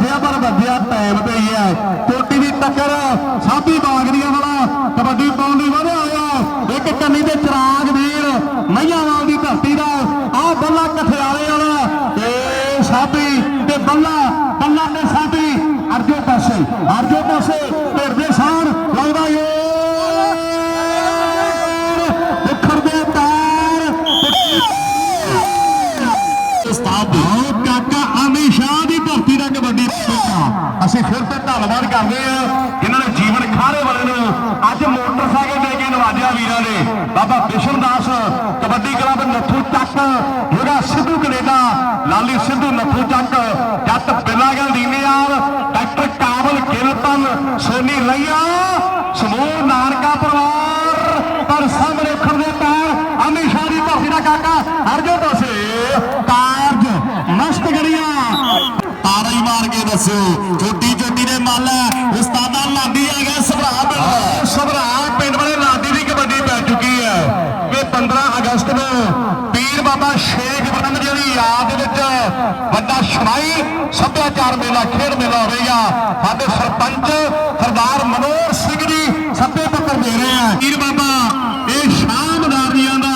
ਵੱਜਿਆ ਪਰ ਵੱਜਿਆ ਟਾਈਮ ਤੇ ਹੀ ਹੈ ਚੋਟੀ ਦੀ ਟੱਕਰ ਸਾਬੀ ਬਾਗੜੀਆਂ ਵਾਲਾ ਕਬੱਡੀ ਪਾਉਣ ਲਈ ਵਧਿਆ ਹੋਇਆ ਇੱਕ ਕੰਨੀ ਦੇ ਚਰਾ ਵੀਰ ਮਈਆਂਵਾਲ ਦੀ ਧਰਤੀ ਦਾ ਆਹ ਬੱਲਾ ਕਠਿਆਲੇ ਵਾਲਾ ਤੇ ਸਾਬੀ ਤੇ ਬੱਲਾ ਬੱਲਾ ਤੇ ਸਾਬੀ ਅਰਜੋ ਪਾਸੇ ਅਰਜੋ ਪਾਸੇ ਭਿਰਦੇ ਸਾਣ ਲੱਗਦਾ ਯੋਰ ਉਖੜਦੇ ਤਾਰ ਉਸਤਾਦ ਆਓ ਕਾਕਾ ਅਮੀ ਸ਼ਾਹ ਦੀ ਧਰਤੀ ਦਾ ਕਬੱਡੀ ਖੇਡਦਾ ਅਸੀਂ ਫਿਰ ਤੇ ਧੰਨਵਾਦ ਕਰਦੇ ਆ, ਜਿਨ੍ਹਾਂ ਨੇ ਜੀਵਨ ਖਾਰੇ ਵਾਲੇ ਨੂੰ। ਅੱਜ ਮੋਟਰਸਾਈਕਲ ਦੇ ਕੇ ਨਵਾਜਿਆ ਵੀਰਾਂ ਨੇ ਬਾਬਾ ਬਿਸ਼ਨ ਦਾਸ ਕਬੱਡੀ ਕਲੱਬ ਨੱਥੂ ਚੱਕ, ਜਿਹੜਾ ਸਿੱਧੂ ਕੈਨੇਡਾ, ਲਾਲੀ ਸਿੱਧੂ ਨੱਥੂ ਚੱਕ, ਜੱਟ ਬਿਲਾਗਲ ਦੀਨੇਆਲ ਡਾਕਟਰ ਕਾਬਲ ਗਿਲਪਨ ਸੋਨੀ ਰਈਆ ਸਮੂਹ ਨਾਨਕਾ ਪਰਿਵਾਰ। ਪਰ ਸਾਹਮਣੇ ਖੜਦੇ ਪੈਰ, ਅਮੀ ਸ਼ਾਹ ਦੀ ਧਰਤੀ ਦਾ ਕਾਕਾ ਹਰਜੋ ਪਾਸੇ ਕਾਰਜ ਮਸਤ ਗੜੀਆਂ। ਤਾਰਾ ਹੀ ਮਾਰ ਕੇ ਦੱਸਿਓ ਛੋਟੀ ਛੋਟੀ ਦੇ ਮੱਲ ਉਸਤਾਦਾਂ ਲਾਡੀ ਆ ਗਿਆ ਸਭਰਾ ਪਿੰਡ ਸਭਰਾ ਪਿੰਡ ਵਾਲੇ ਲਾਡੀ ਦੀ ਕਬੱਡੀ ਪੈ ਚੁੱਕੀ ਹੈ ਕਿ 15 ਅਗਸਤ ਨੂੰ ਪੀਰ ਬਾਬਾ ਸ਼ੇਖ ਬ੍ਰਹਮ ਜੀ ਦੀ ਯਾਦ ਵਿੱਚ ਵੱਡਾ ਸ਼ਮਾਈ ਸੱਭਿਆਚਾਰ ਮੇਲਾ ਖੇਡ ਮੇਲਾ ਹੋਵੇਗਾ ਸਾਡੇ ਸਰਪੰਚ ਸਰਦਾਰ ਮਨੋਹਰ ਸਿੰਘ ਜੀ ਸੱਭੇ ਪੱਤਰ ਦੇ ਰਹੇ ਆ ਪੀਰ ਬਾਬਾ ਇਹ ਸ਼ਾਮਦਾਰੀਆਂ ਦਾ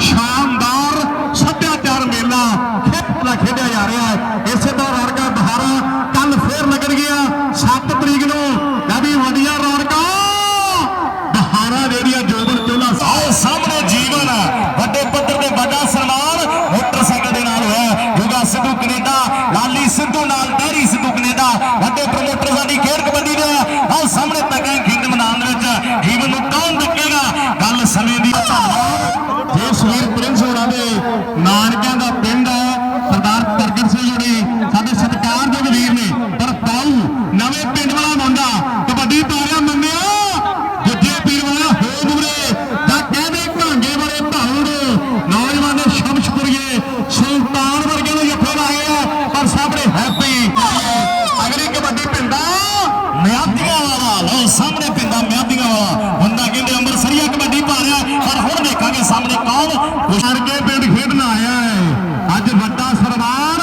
ਸ਼ਾਨਦਾਰ ਸੱਭਿਆਚਾਰ ਮੇਲਾ ਖੇਡਦਾ ਖੇਡਿਆ ਜਾ ਰਿਹਾ ਹੈ ਇਸੇ ਤਰ੍ਹਾਂ ਰੌਣਕਾਂ ਬਹਾਰਾਂ ਕੱਲ ਫੇਰ ਲੱਗਣਗੀਆਂ 7 ਤਰੀਕ ਨੂੰ ਕਾਦੀ ਵੱਡੀਆਂ ਰੌਣਕਾਂ ਬਹਾਰਾਂ ਜਿਹੜੀਆਂ ਜੋਬਨ ਚੋਲਾ ਆਓ ਸਾਹਮਣੇ ਜੀਵਨ ਵੱਡੇ ਪੱਧਰ ਤੇ ਵੱਡਾ ਸਨਮਾਨ ਮੋਟਰਸਾਈਕਲ ਦੇ ਨਾਲ ਹੋਇਆ ਯੁਗਾ ਸਿੱਧੂ ਕੈਨੇਡਾ ਲਾਲੀ ਸਿੱਧੂ ਨਾਲ ਡੈਰੀ ਸਿੱਧੂ ਕੈਨੇਡਾ ਵੱਡੇ ਪ੍ਰਮੋਟਰ ਸਾਡੀ ਖੇਡ ਕਬੱਡੀ ਦੇ ਆਓ ਸਾਹਮਣੇ ਤੱਕਾਂ ਖੇਡ ਮੈਦਾਨ ਦੇ ਵਿੱਚ ਜੀਵਨ ਨੂੰ ਕੌਣ ਡੱਕੇਗਾ ਗੱਲ ਸਮੇਂ ਦੀ ਧੰਨਵਾਦ ਜੇ ਸੁਨੀਲ ਪ੍ਰਿੰਸ ਹੋਰਾਂ ਦੇ ਨਾਨਕਿਆਂ ਦਾ ਪਿੰਡ ਹੈ ਸਰਦਾਰ ਪ੍ਰਗਟ ਸਿੰਘ ਹੋਣੀ ਸਾਡੇ ਸਤਿਕਾਰਯੋਗ ਵੀਰ ਨੇ ਪਰ ਪਾਉ ਨਵੇਂ ਪਿੰਡ ਵਾਲਾ ਮੁੰਡਾ ਕਬੱਡੀ ਪਾ ਰਿਹਾ ਮੰਨਿਆ ਦੂਜੇ ਪੀਰ ਵਾਲਾ ਹੋ ਮੁਰੇ ਜਾਂ ਕਹਿੰਦੇ ਭਾਂਗੇ ਵਾਲੇ ਭਾਉ ਨੂੰ ਨੌਜਵਾਨ ਦੇ ਸ਼ਮਸ਼ਪੁਰੀਏ ਸੁਲਤਾਨ ਵਰਗੇ ਨੂੰ ਜੱਫੇ ਲਾਏ ਆ ਪਰ ਸਾਹਮਣੇ ਹੈਪੀ ਅਗਲੀ ਕਬੱਡੀ ਪਿੰਡਾ ਮਿਆਦੀਆਂ ਵਾਲਾ ਲਓ ਸਾਹਮਣੇ ਪਿੰਡਾ ਮਿਆਦੀਆਂ ਵਾਲਾ ਹੁੰਦਾ ਕਹਿੰਦੇ ਅੰਮ੍ਰਿਤਸਰੀਆ ਕਬੱਡੀ ਪਾ ਰਿਹਾ ਪਰ ਹੁਣ ਦੇਖਾਂਗੇ ਸਾਹਮਣੇ ਕੌਣ ਹੁਸ਼ਰ ਕੇ ਪਿੰਡ ਖੇਡਣ ਆਇਆ ਹੈ ਅੱਜ ਵੱਡਾ ਸਨਮਾਨ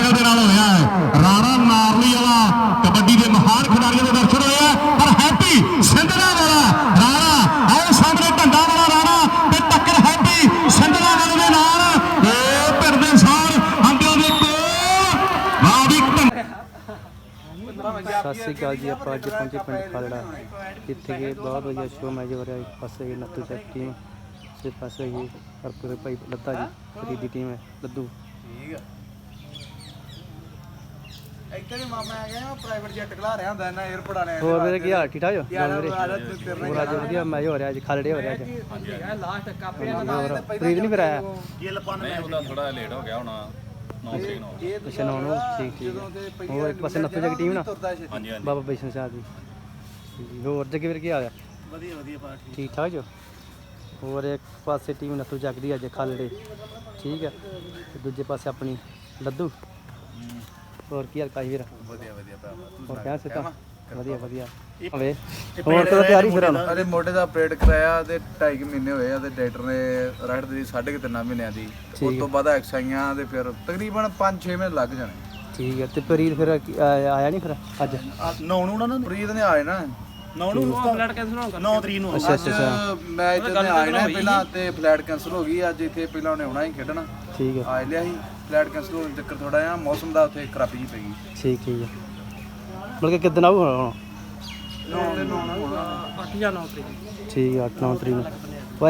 ਮੋਟਰਸਾਈਕਲ ਦੇ ਨਾਲ ਹੋਇਆ ਹੈ। ਰਾਣਾ ਨਾਰਲੀ ਵਾਲਾ ਕਬੱਡੀ ਦੇ ਮਹਾਨ ਖਿਡਾਰੀਆਂ ਦੇ ਦਰਸ਼ਨ ਹੋਏ ਆ। ਪਰ ਹੈਪੀ ਸਿੰਧਲਾ ਵਾਲਾ ਰਾਣਾ, ਆਓ ਸਾਹਮਣੇ ਢੰਡਾ ਵਾਲਾ ਰਾਣਾ ਤੇ ਟੱਕਰ ਹੈਪੀ ਸਿੰਧਲਾ ਵਾਲੇ ਦੇ ਨਾਲ। ਇਹ ਪਿੰਡ ਸਾਰ ਹੰਡਿਓ ਦੇ ਕੋਲ। ਵਾਹ ਵੀ ਸਤਿ ਸ਼੍ਰੀ ਅਕਾਲ ਜੀ, ਆਪਾਂ ਅੱਜ ਪਹੁੰਚੇ ਪਿੰਡ ਖਾਲੜਾ। ਜਿੱਥੇ ਕਿ ਬਹੁਤ ਵਧੀਆ ਸ਼ੋਅ ਮੈਚ ਹੋ ਰਿਹਾ ਇੱਕ ਪਾਸੇ ਹੈਗੀ ਨੱਥੂ ਟੀਮ ਤੇ ਪਾਸੇ ਹੈਗੀ ਹਰਪੁਰੇ ਭਾਈ ਲੱਤਾ ਜੀ ਦੀ ਟੀਮ ਹੈ। ਲੱਦੂ। ਇੱਥੇ ਦੇ ਮਾਮਾ ਆ ਗਿਆ ਪ੍ਰਾਈਵੇਟ ਜੈਟ ਖਲਾ ਰਿਹਾ ਹੁੰਦਾ ਇਹਨਾਂ 에어ਪੋਰਟ ਵਾਲਿਆਂ ਹੋਰ ਮੇਰੇ ਕੀ ਹਾਲ ਠੀਕ ਠਾਕ ਹੋ? ਆ ਤੇਰੇ ਹੋਰ ਅੱਜ ਵਧੀਆ ਮੈਚ ਹੋ ਰਿਹਾ ਅੱਜ ਖਾਲੜੇ ਹੋ ਰਿਹਾ ਅੱਜ। ਲਾਸਟ ਕਾਪੇ ਨਹੀਂ ਫਿਰ ਆਇਆ? ਉਹਦਾ ਥੋੜਾ ਲੇਟ ਹੋ ਗਿਆ ਹੋਣਾ 9 ਤਰੀਕ ਨੂੰ। ਅੱਛਾ ਨੌ ਨੂੰ ਠੀਕ ਠੀਕ। ਹੋਰ ਇੱਕ ਪਾਸੇ ਨੱਥੂ ਚੱਕ ਟੀਮ ਨਾ? ਬਾਬਾ ਬਿਸ਼ਨ ਸਾਹਿਬ ਦੀ। ਜੀ, ਹੋਰ ਜੱਗੇ ਵੀਰ ਕੀ ਹਾਲ ਹੈ ਵਧੀਆ ਵਧੀਆ ਪਾਠ ਠੀਕ। ਠਾਕ ਜੋ? ਹੋਰ ਇੱਕ ਪਾਸੇ ਟੀਮ ਨੱਥੂ ਚੱਕਦੀ ਅੱਜ ਖਾਲੜੇ ਠੀਕ ਹੈ ਤੇ ਦੂਜੇ ਪਾਸੇ ਆਪਣੀ ਲੱਦੂ। ਹੋਰ ਕੀ ਹਾਲ ਕਾਸ਼ ਵੀਰ? ਵਧੀਆ ਵਧੀਆ ਹੋਰ ਵਧੀਆ ਵਧੀਆ। ਹਵੇ ਹੋਰ ਕਦੋਂ ਤਿਆਰੀ ਫਿਰ ਹੁਣ? ਅਰੇ ਮੋਢੇ ਦਾ ਆਪਰੇਟ ਕਰਾਇਆ ਤੇ 2.5 ਮਹੀਨੇ ਹੋਏ ਆ ਤੇ ਡਾਕਟਰ ਨੇ ਰਾਈਟ ਦੀ 3.5 ਮਹੀਨਿਆਂ ਦੀ। ਉਸ ਤੋਂ ਬਾਅਦ ਐਕਸਾਈਆਂ ਤੇ ਫਿਰ ਤਕਰੀਬਨ 5-6 ਮਹੀਨੇ ਲੱਗ ਜਾਣੇ। ਠੀਕ ਹੈ ਤੇ ਪਰੀਰ ਫਿਰ ਆਇਆ ਆਇਆ ਨਹੀਂ ਫਿਰ ਅੱਜ? ਨੌ ਨੂੰ ਨਾ ਪ੍ਰੀਤ ਨੇ ਆਏ ਨਾ। ਨੌ ਨੂੰ ਫਲੈਟ ਕੈਂਸਲ ਹੋਣਾ 9 ਤਰੀਕ ਨੂੰ। ਅੱਛਾ ਅੱਛਾ ਅੱਛਾ। ਮੈਚ ਤੇ ਆਏ ਨਾ ਪਹਿਲਾਂ ਤੇ ਫਲਾਈਟ ਕੈਂਸਲ ਹੋ ਗਈ ਅੱਜ ਇੱਥੇ ਪਹਿਲਾਂ ਉਹਨੇ ਆਉਣਾ ਹੀ ਖੇਡਣਾ। ਠੀਕ ਹੈ। ਆ ਲਿਆ ਸੀ। ਫਲਾਈਟ ਕੈਂਸਲ ਹੋਣ ਦੇ ਚੱਕਰ ਥੋੜਾ ਜਿਹਾ ਮੌਸਮ ਦਾ ਉੱਥੇ ਖਰਾਬੀ ਜੀ ਪੈ ਗਈ। ਠੀਕ ਠੀਕ ਹੈ ਮਤਲਬ ਕਿ ਕਿਦਨ ਆਊ ਹੁਣ? ਠੀਕ ਹੈ 8 9 ਤਰੀਕ ਨੂੰ।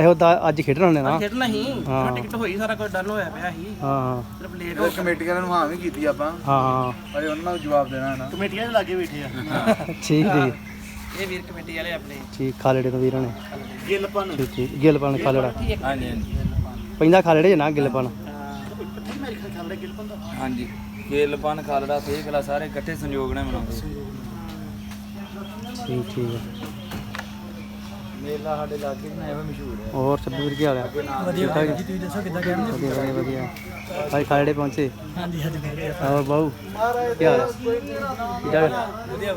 ਉਹਦਾ ਅੱਜ ਖੇਡਣ ਹੋਣੇ ਨਾ। ਖੇਡਣਾ ਹੀ। ਹਾਂ। ਟਿਕਟ ਹੋਈ ਸਾਰਾ ਕੁਝ ਡਨ ਹੋਇਆ ਪਿਆ ਸੀ ਹਾਂ। ਹਾਂ। ਸਿਰਫ ਲੇਟ ਕਮੇਟੀ ਵਾਲਿਆਂ ਨੂੰ ਹਾਂ ਵੀ ਕੀਤੀ ਆਪਾਂ। ਹਾਂ ਹਾਂ। ਅਜੇ ਉਹਨਾਂ ਨੂੰ ਜਵਾਬ ਦੇਣਾ ਹੈ ਨਾ। ਕਮੇਟੀਆਂ ਦੇ ਲਾਗੇ ਬੈਠੇ ਆ। ਠੀਕ ਠੀਕ ਇਹ ਵੀਰ ਕਮੇਟੀ ਵਾਲੇ ਆਪਣੇ। ਠੀਕ ਖਾਲੜੇ ਤੋਂ ਵੀਰਾਂ ਨੇ। ਗਿੱਲਪਨ ਠੀਕ ਠੀਕ। ਗਿਲਪਨ ਖਾਲੜਾ ਹਾਂਜੀ ਹਾਂਜੀ। ਪੈਂਦਾ ਖਾਲੜੇ 'ਚ ਨਾ ਗਿਲਪਨ ਹਾਂਜੀ। ਖੇਲਪਨ ਖਾਲੜਾ ਤੇ ਕਲਾ ਸਾਰੇ ਇਕੱਠੇ ਸੰਯੋਗ ਨਾਲ ਮਨਾਉਂਦੇ। ਠੀਕ ਠੀਕ ਹੈ। ਮੇਲਾ ਸਾਡੇ ਇਲਾਕੇ 'ਚ ਨਾ ਐਵੇਂ ਮਸ਼ਹੂਰ ਹੈ। ਹੋਰ ਸੱਬੀ ਵੀਰ ਕੀ ਹਾਲ ਹੈ? ਵਧੀਆ ਜੀ? ਤੁਸੀਂ ਦੱਸੋ ਕਿੱਦਾਂ ਕਹਿੰਦੇ ਵਧੀਆ ਵਧੀਆ ਵਧੀਆ। ਭਾਈ ਖਾਲੜੇ ਪਹੁੰਚੇ? ਹਾਂਜੀ ਹਾਂਜੀ ਹੋਰ ਬਾਊ ਕੀ ਹਾਲ ਹੈ? ਕਿੱਦਾਂ ਵਧੀਆ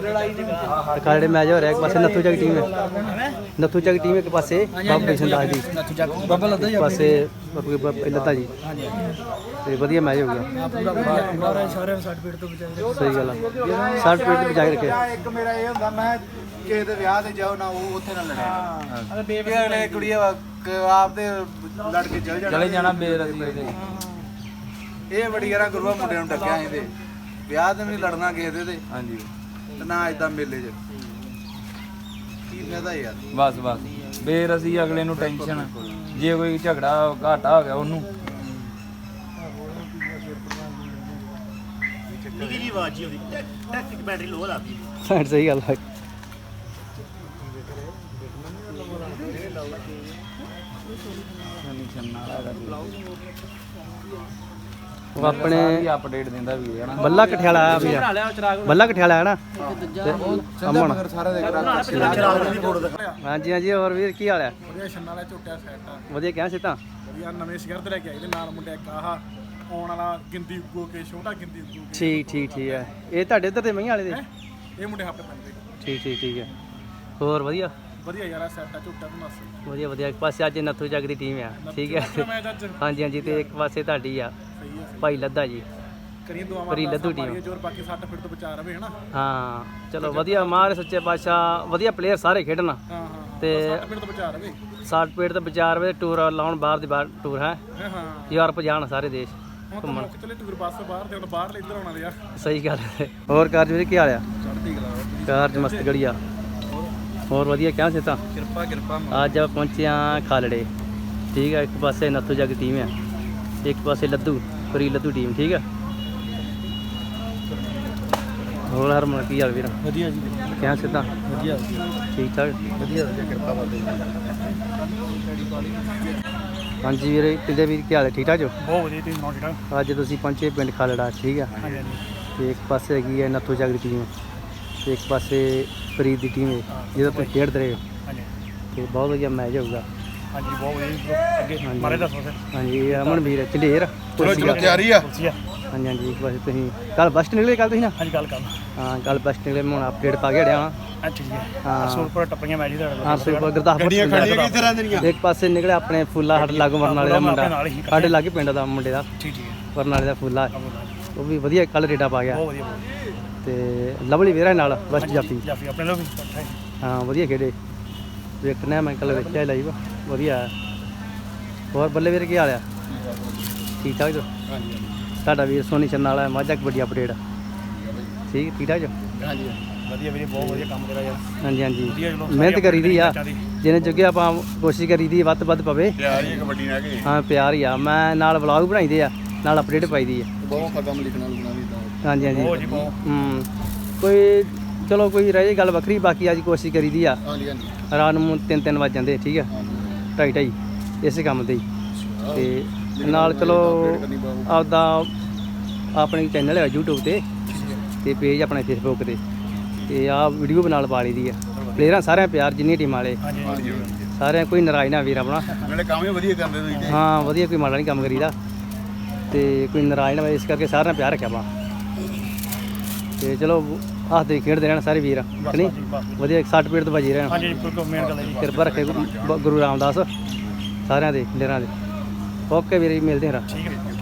ਖਾਲੜੇ ਮੈਚ ਹੋ ਰਿਹਾ ਇੱਕ ਪਾਸੇ ਨੱਥੂ ਚੱਕ ਟੀਮ ਹੈ। ਨੱਥੂ ਚੱਕ ਟੀਮ ਇੱਕ ਪਾਸੇ ਬਾਬੂ ਕ੍ਰਿਸ਼ਨ ਦਾਸ ਦੀ ਨੱਥੂ ਚੱਕ ਬੱਬਾ ਲੱਦਾ ਇੱਕ ਪਾਸੇ ਬਾਬੂ ਲੱਤਾ ਜੀ। ਤੇ ਵਧੀਆ ਮੈਚ ਹੋ ਗਿਆ। ਪੂਰਾ ਸਾਰੇ ਸਰਟੀਫਿਕੇਟ ਤੋਂ ਬਚਾਏ ਸਹੀ ਗੱਲ ਆ। ਸਾਡ ਪੇਟ ਬਚਾ ਕੇ ਰੱਖਿਆ। ਇੱਕ ਮੇਰਾ ਇਹ ਹੁੰਦਾ ਮੈਂ ਕਿਸੇ ਦੇ ਵਿਆਹ ਤੇ ਜਾਓ ਨਾ ਉਹ ਉੱਥੇ ਨਾ ਲੜੇ ਅਰੇ ਬੇਬੀ ਅਗਲੇ ਕੁੜੀ ਆਪ ਤੇ ਲੜ ਕੇ ਚਲ ਜਾਣਾ। ਚਲੇ ਜਾਣਾ ਬੇਰਸੀ ਦੇ ਇਹ ਬੜੀ ਯਾਰਾ ਗੁਰੂਆ ਮੁੰਡਿਆਂ ਨੂੰ ਡੱਕਿਆ ਤੇ ਵਿਆਹ ਤੇ ਵੀ ਨੀ ਲੜਨਾ ਕਿਸੇ ਦੇ ਤੇ। ਹਾਂਜੀ। ਤੇ ਨਾ ਇਦਾਂ ਮੇਲੇ 'ਚ। ਕੀ ਫਾਇਦਾ ਯਾਰ। ਬਸ ਬਸ। ਫੇਰ ਅਸੀਂ ਅਗਲੇ ਨੂੰ ਟੈਨਸ਼ਨ ਜੇ ਕੋਈ ਝਗੜਾ ਘਾਟਾ ਹੋ ਗਿਆ ਉਹਨੂੰ। ਨਿੱਕੀ ਜੀ ਆਵਾਜ਼ ਹੀ ਹੁੰਦੀ ਟੈਕ ਬੈਟਰੀ ਲੋ ਲਾਦੀ ਸਹੀ ਗੱਲ ਹੈ ਉਹ ਆਪਣੇ ਅਪਡੇਟ ਦਿੰਦਾ ਵੀ ਹੈ ਨਾ। ਬੱਲਾ ਕਠਿਆਲਾ ਆਇਆ ਵੀ ਚਿਰਾਗ ਬੱਲਾ ਕਠਿਆਲਾ ਹੈ ਨਾ? ਅਮਨ। ਮਗਰ ਸਾਰੇ ਦੇ ਚਿਰਾਗ ਦੀ ਫੋਟੋ ਹਾਂਜੀ ਹਾਂਜੀ ਹੋਰ ਵੀਰ ਕੀ ਹਾਲ ਹੈ? ਵਧੀਆ ਛੰਨਾ ਵਾਲਾ ਝੋਟਿਆ ਸੈੱਟ ਆ। ਵਧੀਆ ਕਹਿ ਸਿੱਤਾ ਵਧੀਆ ਨਵੇਂ ਸ਼ਹਿਰ ਤੇ ਲੈ ਕੇ ਆਏ ਦੇ ਨਾਲ ਮੁੰਡੇ ਇੱਕ ਆਹ ਆਉਣ ਵਾਲਾ ਗਿੰਦੀ ਉੱਗੋ ਕੇ ਛੋਟਾ ਗਿੰਦੀ ਉੱਗੋ ਕੇ। ਠੀਕ ਠੀਕ ਠੀਕ ਹੈ। ਇਹ ਤੁਹਾਡੇ ਇੱਧਰ ਦੇ ਮਈਆਂ ਵਾਲੇ ਦੇ? ਇਹ ਮੁੰਡੇ ਹਾਪੇ ਪੈਂਦੇ। ਠੀਕ ਠੀਕ ਠੀਕ ਹੈ। ਹੋਰ ਵਧੀਆ? ਵਧੀਆ ਯਾਰਾ ਸੈੱਟ ਆ ਝੋਟਾ ਤੋਂ ਦੱਸ ਵਧੀਆ ਵਧੀਆ। ਇੱਕ ਪਾਸੇ ਅੱਜ ਨੱਥੂ ਜੱਗ ਦੀ ਟੀਮ ਆ। ਠੀਕ ਹੈ। ਮੈਂ ਅੱਜ। ਹਾਂਜੀ ਹਾਂਜੀ ਤੇ ਇੱਕ ਪਾਸੇ ਤੁਹਾਡੀ ਆ। ਭਾਈ ਲੱਦਾ ਜੀ। ਕਰੀਏ ਦੁਆਵਾਂ ਪਰੀ ਲੱਧੂ ਟੀਮ। ਜੋਰ ਬਾਕੀ 60 ਫਿਟ ਤੋਂ ਬਚਾ ਰਵੇ ਹਨਾ? ਹਾਂ ਚਲੋ ਵਧੀਆ ਮਾਰੇ ਸੱਚੇ ਪਾਤਸ਼ਾਹ ਵਧੀਆ ਪਲੇਅਰ ਸਾਰੇ ਖੇਡਣ। ਹਾਂ ਹਾਂ ਤੇ 60 ਫਿਟ ਤੋਂ ਬਚਾ ਰਵੇ। ਸਾਡ ਪੇਟ ਤੇ ਵਿਚਾਰ ਵੇ ਟੂਰ ਲਾਉਣ ਬਾਹਰ ਦੀ ਬਾਹਰ ਟੂਰ ਹੈ। ਹਾਂ ਹਾਂ। ਯੂਰਪ ਜਾਣ ਸਾਰੇ ਦੇਸ਼ ਮੁੱਕ ਚਲੇ ਟੂਰ ਬੱਸ ਬਾਹਰ ਤੇ ਹੁਣ ਬਾਹਰ ਇੱਧਰ ਆਉਣਾ ਲਿਆ ਸਹੀ ਗੱਲ ਹੈ। ਹੋਰ ਕਾਰਜ ਵੀਰੇ ਕੀ ਹਾਲ ਆ? ਚੜ੍ਹਦੀ ਕਲਾ ਕਾਰਜ ਮਸਤ ਗੜੀਆ। ਹੋਰ ਵਧੀਆ ਕਿਆ ਸੇ ਤਾਂ ਕਿਰਪਾ ਕਿਰਪਾ ਅੱਜ ਆਪਾਂ ਪਹੁੰਚੇ ਆ ਖਾਲੜੇ। ਠੀਕ ਹੈ ਇੱਕ ਪਾਸੇ ਨੱਥੂ ਜੱਗ ਟੀਮ ਹੈ ਇੱਕ ਪਾਸੇ ਲੱਦੂ। ਫਰੀ ਲੱਦੂ ਟੀਮ ਠੀਕ ਹੈ ਹੋਰ ਹਰਮਨ ਕੀ ਹਾਲ ਵੀਰ? ਵਧੀਆ ਜੀ। ਕਿਆ ਸੇ ਤਾਂ ਵਧੀਆ। ਠੀਕ ਠਾਕ? ਵਧੀਆ ਵਧੀਆ ਕਿਰਪਾ ਬਾਬੇ ਹਾਂਜੀ ਵੀਰੇ ਕਿੰਦੇ ਵੀਰ ਕੀ ਹਾਲ ਹੈ? ਠੀਕ ਠਾਕ ਜੋ? ਬਹੁਤ ਵਧੀਆ ਤੁਸੀਂ ਸੁਣਾਓ ਠੀਕ ਅੱਜ ਤੁਸੀਂ ਪਹੁੰਚੇ ਪਿੰਡ ਖਾਲੜਾ ਠੀਕ ਹਾਂਜੀ ਤੇ ਇੱਕ ਪਾਸੇ ਹੈਗੀ ਹੈ ਨੱਥੂ ਜੱਗ ਦੀ ਟੀਮ ਤੇ ਇੱਕ ਪਾਸੇ ਫਰੀਦ ਦੀ ਟੀਮ ਹੈ ਜਿਹਦਾ ਤੁਸੀਂ ਖੇਡਦੇ ਰਹੇ। ਤੇ ਬਹੁਤ ਵਧੀਆ ਮੈਚ ਹੋਊਗਾ। ਹਾਂਜੀ ਬਹੁਤ ਵਧੀਆ ਅੱਗੇ। ਮਾਰੇ ਦੱਸੋ ਫਿਰ। ਹਾਂਜੀ ਇਹ ਅਮਨ ਵੀਰ ਚਲੇਰ ਚਲੋ ਚਲੋ ਤਿਆਰੀ ਆ। ਤੁਸੀਂ ਆ। ਹਾਂਜੀ ਹਾਂਜੀ ਇੱਕ ਪਾਸੇ ਤੁਸੀਂ ਕੱਲ ਬਸਟ ਨਿਕਲੇ ਕੱਲ ਤੁਸੀਂ ਨਾ? ਹਾਂਜੀ ਗੱਲ ਕਰ ਹਾਂ ਕੱਲ ਬਸਟ ਨਿਕਲੇ ਮੈਂ ਹੁਣ ਅਪਡੇਟ ਪਾ ਕੇ ਹੜਿਆ ਅੱਛਾ ਠੀਕ ਹੈ। ਹਾਂ। ਸੁਰਪੁਰ ਟੱਪੀਆਂ ਮੈਚ ਦਾ ਹਾਂ ਸੁਪਰ ਗੁਰਦਾਸਪੁਰ ਗੱਡੀਆਂ ਖੜੀਆਂ ਦਾ। ਕਿਸ ਤਰ੍ਹਾਂ ਦੀਆਂ ਇੱਕ ਪਾਸੇ ਨਿਕਲਿਆ ਆਪਣੇ ਫੁੱਲਾ ਹੱਟ ਲਾਗੂ ਮਰਨ ਵਾਲੇ ਦਾ ਮੁੰਡਾ। ਹੀ। ਸਾਡੇ ਲਾਗੇ ਪਿੰਡ ਦਾ ਮੁੰਡੇ ਦਾ। ਠੀਕ ਠੀਕ ਹੈ। ਵਰਨ ਵਾਲੇ ਦਾ ਫੁੱਲਾ। ਉਹ ਵੀ ਵਧੀਆ ਕੱਲ ਰੇਡਾ ਪਾ ਗਿਆ। ਬਹੁਤ ਵਧੀਆ ਤੇ ਲਵਲੀ ਵੀਰਾ ਨਾਲ ਬਸਟ ਜਾਫੀ ਜਾਫੀ ਆਪਣੇ ਲੋਕ ਵੀ ਹੀ ਹਾਂ ਵਧੀਆ ਖੇਡੇ। ਵੇਖਣਾ ਮੈਂ ਕੱਲ ਵੇਖਿਆ ਲਾਈਵ ਵਧੀਆ ਹੈ। ਹੋਰ ਬੱਲੇ ਵੀਰ ਕੀ ਹਾਲ ਆ? ਠੀਕ ਠਾਕ ਜੋ? ਤੁਹਾਡਾ ਵੀਰ ਸੋਨੀ ਚੰਨ ਵਾਲਾ ਮਾਝਾ ਕਬੱਡੀ ਅਪਡੇਟ ਠੀਕ ਠੀਕ ਠਾਕ ਜੋ? ਵਧੀਆ ਵੀਰੇ ਬਹੁਤ ਵਧੀਆ ਕੰਮ ਕਰਿਆ ਯਾਰ। ਹਾਂਜੀ ਹਾਂਜੀ। ਵਧੀਆ ਚਲੋ ਮਿਹਨਤ ਕਰੀ ਦੀ ਆ। ਦੀ। ਜਿਹਨੇ ਜੁਗੇ ਆਪਾਂ ਕੋਸ਼ਿਸ਼ ਕਰੀ ਦੀ ਵੱਧ ਤੋਂ ਵੱਧ ਪਵੇ। ਹੈ ਕਬੱਡੀ ਨਾਲ ਕੇ। ਹਾਂ ਪਿਆਰ ਹੀ ਆ। ਮੈਂ ਨਾਲ ਵਲੌਗ ਬਣਾਈਦੇ ਆ ਨਾਲ ਅਪਡੇਟ ਪਾਈਦੀ ਆ। ਬਹੁਤ ਕਦਮ ਲਿਖਣਾ ਲੁਖਣਾ ਵੀ ਤਾਂ ਹਾਂਜੀ ਹਾਂਜੀ। ਬਹੁਤ ਜੀ ਬਹੁਤ। ਹੂੰ। ਕੋਈ ਚਲੋ ਕੋਈ ਰਹਿ ਜੇ ਗੱਲ ਵੱਖਰੀ ਬਾਕੀ ਅੱਜ ਕੋਸ਼ਿਸ਼ ਕਰੀ ਦੀ ਆ। ਹਾਂਜੀ ਹਾਂਜੀ। ਰਾਤ ਨੂੰ 3-3 ਵੱਜ ਜਾਂਦੇ ਠੀਕ ਆ? ਢਾਈ ਢਾਈ ਇਸੇ ਕੰਮ ਤੇ ਹੀ। ਤੇ ਨਾਲ ਚਲੋ ਆਪਦਾ ਆਪਣੀ ਚੈਨਲ ਹੈ YouTube ਤੇ। ਤੇ ਪੇਜ ਆਪਣਾ Facebook ਤੇ। ਤੇ ਆ ਵੀਡੀਓ ਬਣਾ ਲ ਪਾ ਲਈ ਦੀ ਆ। ਪਲੇਅਰਾਂ ਸਾਰਿਆਂ ਪਿਆਰ ਜਿੰਨੀ ਟੀਮ ਵਾਲੇ। ਸਾਰਿਆਂ ਕੋਈ ਨਾਰਾਜ਼ ਨਾ ਵੀਰ ਆਪਣਾ। ਨਾਲੇ ਕੰਮ ਹੀ ਵਧੀਆ ਕਰਦੇ ਤੁਸੀਂ ਤੇ। ਹਾਂ ਵਧੀਆ ਕੋਈ ਮਾੜਾ ਨਹੀਂ ਕੰਮ ਕਰੀਦਾ। ਤੇ ਕੋਈ ਨਾਰਾਜ਼ ਨਾ ਇਸ ਕਰਕੇ ਸਾਰਿਆਂ ਪਿਆਰ ਰੱਖਿਆ ਆਪਾਂ। ਤੇ ਚਲੋ ਹੱਸਦੇ ਖੇਡਦੇ ਰਹਿਣ ਸਾਰੇ ਵੀਰ ਨਹੀਂ? ਵਧੀਆ ਸੱਟ ਪੀੜ ਤੋਂ ਬਚੀ ਰਹਿਣ। ਹਾਂਜੀ ਬਿਲਕੁਲ ਮੇਨ ਗੱਲ ਹੈ ਜੀ। ਕਿਰਪਾ ਰੱਖੇ ਗੁਰੂ ਗੁਰੂ ਰਾਮਦਾਸ ਸਾਰਿਆਂ ਦੇ ਲੇਰਾਂ ਦੇ। ਓਕੇ ਵੀਰੇ ਮਿਲਦੇ ਹਾਂ ਠੀਕ ਹੈ।